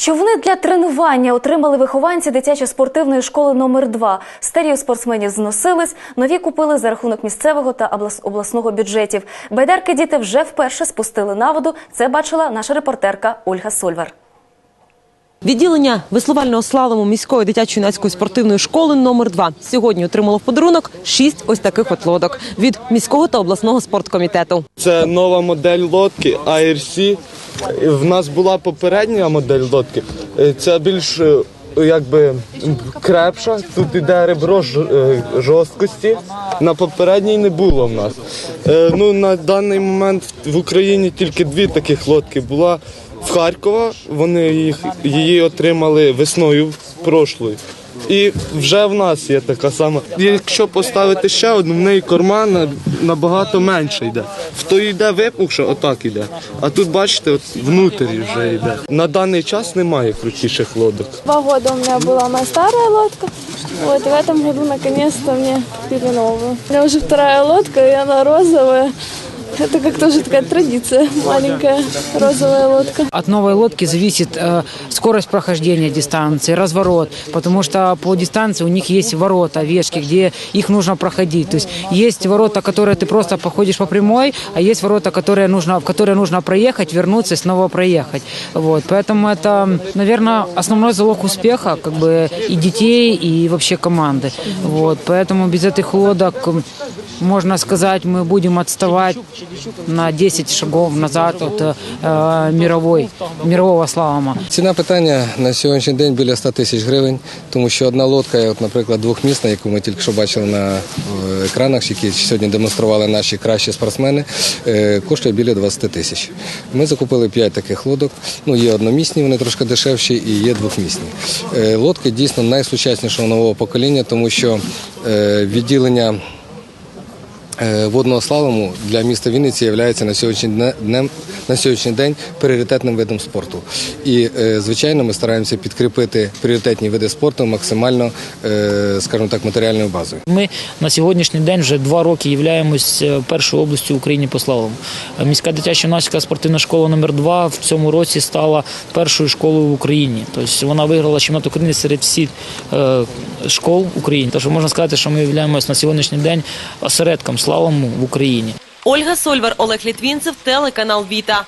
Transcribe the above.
Човни для тренування отримали вихованці дитячо-спортивної школи номер 2 Старі спортсменів зносились, нові купили за рахунок місцевого та облас- обласного бюджетів. Байдарки діти вже вперше спустили на воду. Це бачила наша репортерка Ольга Сольвар. Відділення веслувального слалому міської дитячо-юнацької спортивної школи номер 2 сьогодні отримало в подарунок шість ось таких от лодок від міського та обласного спорткомітету. Це нова модель лодки ARC. В нас була попередня модель лодки. Це більш е, якби крепша. Тут іде ребро е, жорсткості. На попередній не було в нас. Е, Ну на даний момент в Україні тільки дві таких лодки була. В Харкова вони їх її отримали весною прошлої. І вже в нас є така сама. Якщо поставити ще одну, в неї корма набагато менше йде. В той йде випухша, отак йде. А тут, бачите, от внутрі вже йде. На даний час немає крутіших лодок. Два года у меня была моя старая лодка. Вот, в этом году наконец-то мне купили новую. У меня уже вторая лодка, и она розовая. Это как тоже такая традиция, маленькая розовая лодка. От новой лодки зависит э, скорость прохождения дистанции, разворот, потому что по дистанции у них есть ворота, вешки, где их нужно проходить. То есть есть ворота, которые ты просто походишь по прямой, а есть ворота, которые нужно, в которые нужно проехать, вернуться и снова проехать. Вот, поэтому это, наверное, основной залог успеха как бы и детей, и вообще команды. Вот, поэтому без этих лодок, можно сказать, мы будем отставать на 10 шагов назад от э, мировой, мирового слалома. Ціна питання на сьогоднішній день біля 100 тисяч гривень, тому що одна лодка, от, наприклад, двохмісна, яку ми тільки що бачили на е, екранах, які сьогодні демонстрували наші кращі спортсмени, е, коштує біля 20 тисяч. Ми закупили 5 таких лодок. Ну, є одномісні, вони трошки дешевші, і є двохмісні. Е, Лодки дійсно найсучаснішого нового покоління, тому що е, відділення. Е, Водного слалому для міста Вінниці є на сьогоднішній дне- днем на сьогоднішній день пріоритетним видом спорту. І е, звичайно, ми стараємося підкріпити пріоритетні види спорту максимально, е, скажімо так, матеріальною базою. Ми на сьогоднішній день вже два роки являємось першою областю України по слалому. Міська дитяча юнацька спортивна школа номер 2 в цьому році стала першою школою в Україні. Тобто вона виграла чемпіонат України серед всіх школ України. Тож можна сказати, що ми являємось на сьогоднішній день осередком слалому в Україні. Ольга Сольвар, Олег Літвінцев, телеканал Віта.